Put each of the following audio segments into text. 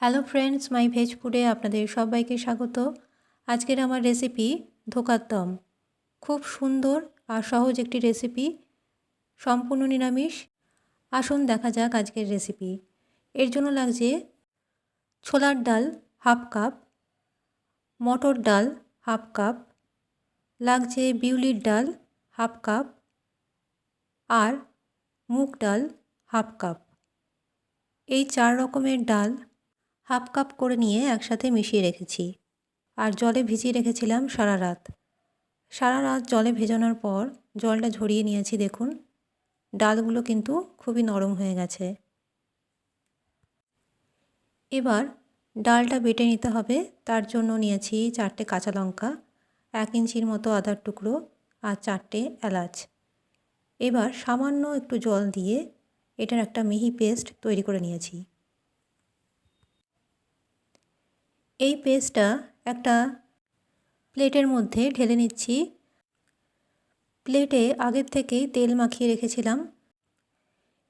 Hello friends মাই veg ফুডে আপনাদের সবাইকে স্বাগত। আজকের আমার রেসিপি ধোকার দম। খুব সুন্দর আর সহজ একটি রেসিপি সম্পূর্ণ নিরামিষ। আসুন দেখা যাক আজকের রেসিপি এর জন্য লাগছে ছোলার ডাল হাফ কাপ, মটর ডাল হাফ কাপ, লাগছে বিউলির ডাল হাফ কাপ আর মুগ ডাল হাফ কাপ। এই চার রকমের ডাল হাফ কাপ করে নিয়ে একসাথে মিশিয়ে রেখেছি। আর জলে ভিজিয়ে রেখেছিলাম সারা রাত। সারা রাত জলে ভেজানোর পর জলটা ঝরিয়ে নিয়েছি, দেখুন। ডালগুলো কিন্তু খুবই নরম হয়ে গেছে। এবার ডালটা বেটে নিতে হবে। তার জন্য নিয়েছি চারটে কাঁচা লঙ্কা, এক ইঞ্চির মতো আদার টুকরো আর চারটে এলাচ। এবার সামান্য একটু জল দিয়ে এটার একটা মিহি পেস্ট তৈরি করে নিয়েছি। এই পেস্টটা একটা প্লেটের মধ্যে ঢেলে নিচ্ছি। প্লেটে আগের থেকেই তেল মাখিয়ে রেখেছিলাম।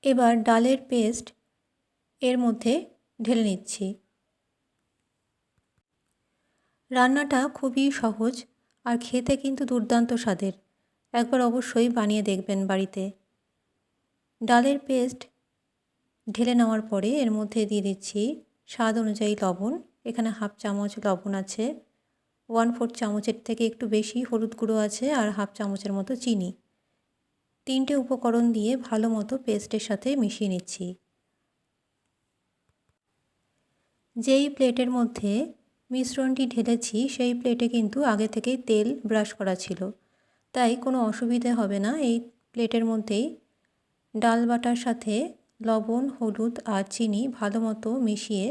এবার ডালের পেস্ট এর মধ্যে ঢেলে নিচ্ছি। রান্নাটা খুবই সহজ আর খেতে কিন্তু দুর্দান্ত স্বাদের। একবার অবশ্যই বানিয়ে দেখবেন বাড়িতে। ডালের পেস্ট ঢেলে নেওয়ার পরে এর মধ্যে দিয়ে দিচ্ছি স্বাদ অনুযায়ী লবণ। এখানে হাফ চামচ লবণ আছে ওয়ান ফোর্থ চামচের থেকে একটু বেশি হলুদ গুঁড়ো আছে আর হাফ চামচের মতো চিনি। তিনটে উপকরণ দিয়ে ভালো মতো পেস্টের সাথে মিশিয়ে নিচ্ছি। যেই প্লেটের মধ্যে মিশ্রণটি ঢেলেছি, সেই প্লেটে কিন্তু আগে থেকেই তেল ব্রাশ করা ছিল। তাই কোনো অসুবিধে হবে না, এই প্লেটের মধ্যেই ডাল বাটার সাথে লবণ, হলুদ আর চিনি ভালো মতো মিশিয়ে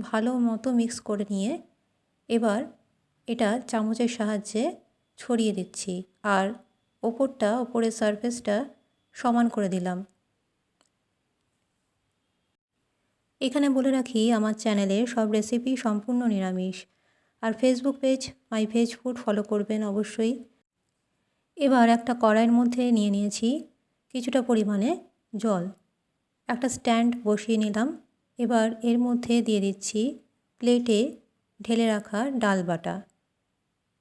ভালো মতো মিক্স করে নিয়ে এবার এটা চামচের সাহায্যে ছড়িয়ে দিচ্ছি। আর ওপরটা, ওপরের সারফেসটা সমান করে দিলাম। এখানে বলে রাখি, আমার চ্যানেলে সব রেসিপি সম্পূর্ণ নিরামিষ। আর Facebook page my veg food follow করবেন অবশ্যই। এবার একটা কড়াইয়ের মধ্যে নিয়ে নিয়েছি কিছুটা পরিমাণে জল। একটা স্ট্যান্ড বসিয়ে নিলাম। এবার এর মধ্যে দিয়ে দিচ্ছি প্লেটে ঢেলে রাখা ডাল বাটা।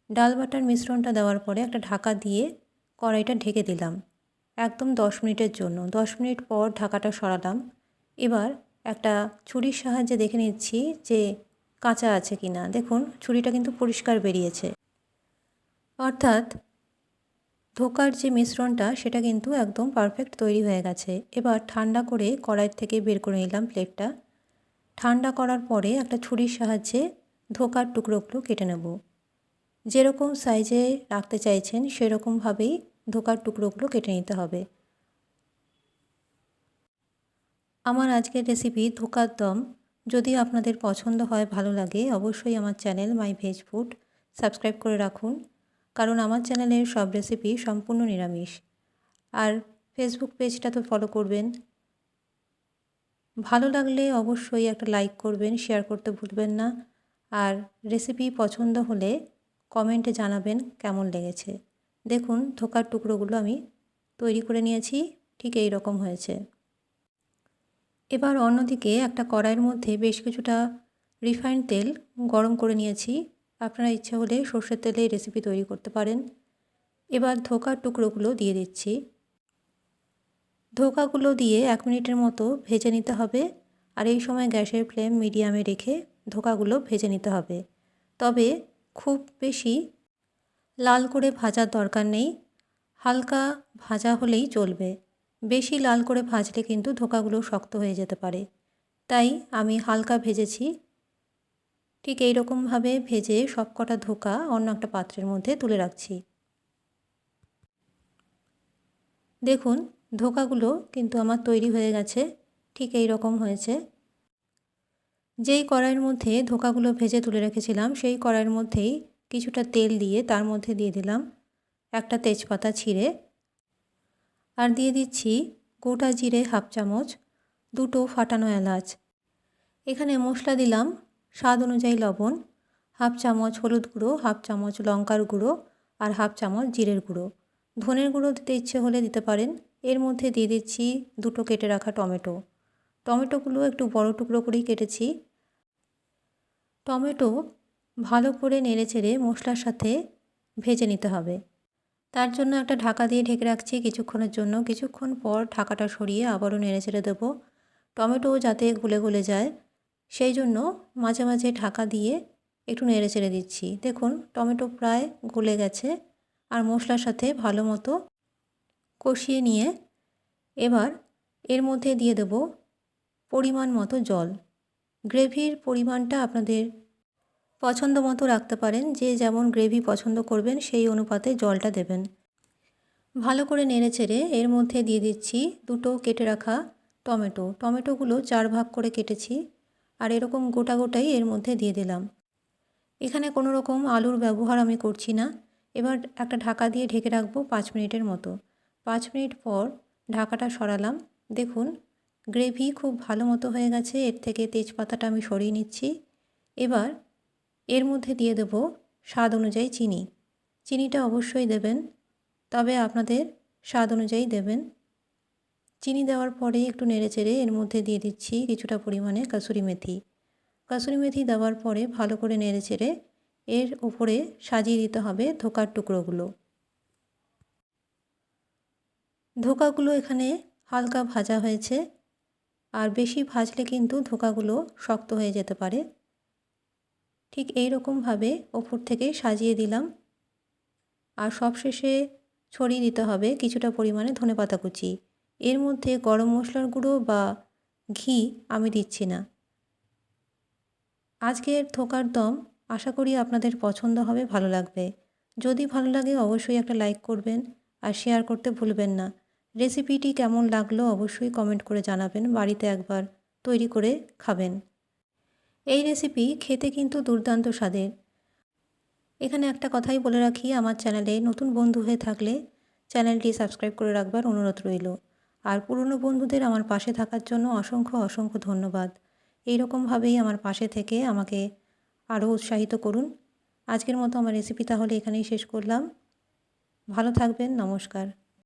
ডাল বাটার মিশ্রণটা দেওয়ার পরে একটা ঢাকা দিয়ে কড়াইটা ঢেকে দিলাম, একদম দশ মিনিটের জন্য। দশ মিনিট পর ঢাকাটা সরালাম। এবার একটা ছুরির সাহায্যে দেখে নিচ্ছি যে কাঁচা আছে কি না দেখুন, ছুরিটা কিন্তু পরিষ্কার বেরিয়েছে। অর্থাৎ ধোকার যে মিশ্রণটা, সেটা কিন্তু একদম পারফেক্ট তৈরি হয়ে গেছে। এবার ঠান্ডা করে কড়াই থেকে বের করে নিলাম প্লেটটা। ঠান্ডা করার পরে একটা ছুরির সাহায্যে ধোকার টুকরোগুলো কেটে নেব। যেরকম সাইজে রাখতে চাইছেন, সেরকমভাবেই ধোকার টুকরোগুলো কেটে নিতে হবে। আমার আজকের রেসিপি ধোকার দম। যদি আপনাদের পছন্দ হয়, ভালো লাগে, অবশ্যই আমার channel my veg food subscribe করে রাখুন। কারণ আমার চ্যানেলের সব রেসিপি সম্পূর্ণ নিরামিষ। আর ফেসবুক পেজটা তো ফলো করবেন। ভালো লাগলে অবশ্যই একটা লাইক করবেন শেয়ার করতে ভুলবেন না। আর রেসিপি পছন্দ হলে কমেন্টে জানাবেন কেমন লেগেছে। দেখুন, ধোকার টুকরোগুলো আমি তৈরি করে নিয়েছি, ঠিক এই রকম হয়েছে। এবার অন্যদিকে একটা কড়াইয়ের মধ্যে বেশ কিছুটা রিফাইন্ড তেল গরম করে নিয়েছি। আপনারা ইচ্ছে হলে সর্ষের তেলে রেসিপি তৈরি করতে পারেন। এবার ধোকার টুকরোগুলো দিয়ে দিচ্ছি। ধোকাগুলো দিয়ে এক মিনিটের মতো ভেজে নিতে হবে আর এই সময় গ্যাসের ফ্লেম মিডিয়ামে রেখে ধোকাগুলো ভেজে নিতে হবে। তবে খুব বেশি লাল করে ভাজার দরকার নেই। হালকা ভাজা হলেই চলবে। বেশি লাল করে ভাজলে কিন্তু ধোকাগুলো শক্ত হয়ে যেতে পারে। তাই আমি হালকা ভেজেছি। ঠিক এই রকমভাবে ভেজে সব কটা ধোকা অন্য একটা পাত্রের মধ্যে তুলে রাখছি। দেখুন ধোকাগুলো কিন্তু আমার তৈরি হয়ে গেছে, ঠিক এই রকম হয়েছে। যেই কড়াইয়ের মধ্যে ধোকাগুলো ভেজে তুলে রেখেছিলাম, সেই কড়াইয়ের মধ্যেই কিছুটা তেল দিয়ে তার মধ্যে দিয়ে দিলাম একটা তেজপাতা ছিঁড়ে। আর দিয়ে দিচ্ছি গোটা জিরে হাফ চামচ, দুটো ফাটানো এলাচ। এখানে মশলা দিলাম স্বাদ অনুযায়ী লবণ, হাফ চামচ হলুদ গুঁড়ো, হাফ চামচ লঙ্কার গুঁড়ো আর হাফ চামচ জিরের গুঁড়ো। ধনের গুঁড়ো দিতে ইচ্ছে হলে দিতে পারেন এর মধ্যে দিয়ে দিচ্ছি দুটো কেটে রাখা টমেটো। টমেটোগুলো একটু বড় টুকরো করেই কেটেছি। টমেটো ভালো করে নেড়ে চেড়ে মশলার সাথে ভেজে নিতে হবে। তার জন্য একটা ঢাকা দিয়ে ঢেকে রাখছি কিছুক্ষণের জন্য। কিছুক্ষণ পর ঢাকাটা সরিয়ে আবারও নেড়ে চেড়ে দেবো। টমেটো যাতে গলে গলে যায়, সেই জন্য মাঝে মাঝে ঢাকা দিয়ে একটু নেড়ে চেড়ে দিচ্ছি। দেখুন, টমেটো প্রায় গলে গেছে আর মশলার সাথে ভালো মতো কষিয়ে নিয়ে এবার এর মধ্যে দিয়ে দেব পরিমাণ মতো জল। গ্রেভির পরিমাণটা আপনাদের পছন্দ মতো রাখতে পারেন, যে যেমন গ্রেভি পছন্দ করবেন সেই অনুপাতে জলটা দেবেন। ভালো করে নেড়ে চেড়ে এর মধ্যে দিয়ে দিচ্ছি দুটো কেটে রাখা টমেটো। টমেটোগুলো চার ভাগ করে কেটেছি আর এরকম গোটা গোটাই এর মধ্যে দিয়ে দিলাম। এখানে কোনো রকম আলুর ব্যবহার আমি করছি না। এবার একটা ঢাকা দিয়ে ঢেকে রাখব পাঁচ মিনিটের মতো। পাঁচ মিনিট পর ঢাকাটা সরালাম। দেখুন, গ্রেভি খুব ভালো মতো হয়ে গেছে। এর থেকে তেজপাতাটা আমি সরিয়ে নিচ্ছি। এবার এর মধ্যে দিয়ে দেব স্বাদ অনুযায়ী চিনি। চিনিটা অবশ্যই দেবেন, তবে আপনাদের স্বাদ অনুযায়ী দেবেন। চিনি দেওয়ার পরে একটু নেড়ে চেড়ে এর মধ্যে দিয়ে দিচ্ছি কিছুটা পরিমাণে কাসুরি মেথি। কাসুরি মেথি দেওয়ার পরে ভালো করে নেড়ে চেড়ে এর উপরে সাজিয়ে দিতে হবে ধোকার টুকরোগুলো। ধোকাগুলো এখানে হালকা ভাজা হয়েছে। আর বেশি ভাজলে কিন্তু ধোকাগুলো শক্ত হয়ে যেতে পারে। ঠিক এই রকমভাবে ওপর থেকে সাজিয়ে দিলাম। আর সবশেষে ছড়িয়ে দিতে হবে কিছুটা পরিমাণে ধনেপাতা কুচি। এর মধ্যে গরম মশলার গুঁড়ো বা ঘি আমি দিচ্ছি না। আজকের থোকার দম আশা করি আপনাদের পছন্দ হবে, ভালো লাগবে। যদি ভালো লাগে অবশ্যই একটা লাইক করবেন আর শেয়ার করতে ভুলবেন না। রেসিপিটি কেমন লাগল অবশ্যই কমেন্ট করে জানাবেন, বাড়িতে একবার তৈরি করে খাবেন। এই রেসিপি খেতে কিন্তু দুর্দান্ত স্বাদের। এখানে একটা কথাই বলে রাখি, আমার চ্যানেলে নতুন বন্ধু হয়ে থাকলে চ্যানেলটি সাবস্ক্রাইব করে রাখবার অনুরোধ রইল। আর পুরনো বন্ধুদের আমার পাশে থাকার জন্য অসংখ্য অসংখ্য ধন্যবাদ। এই রকমভাবেই আমার পাশে থেকে আমাকে আরও উৎসাহিত করুন। আজকের মতো আমার রেসিপি তাহলে এখানেই শেষ করলাম। ভালো থাকবেন, নমস্কার।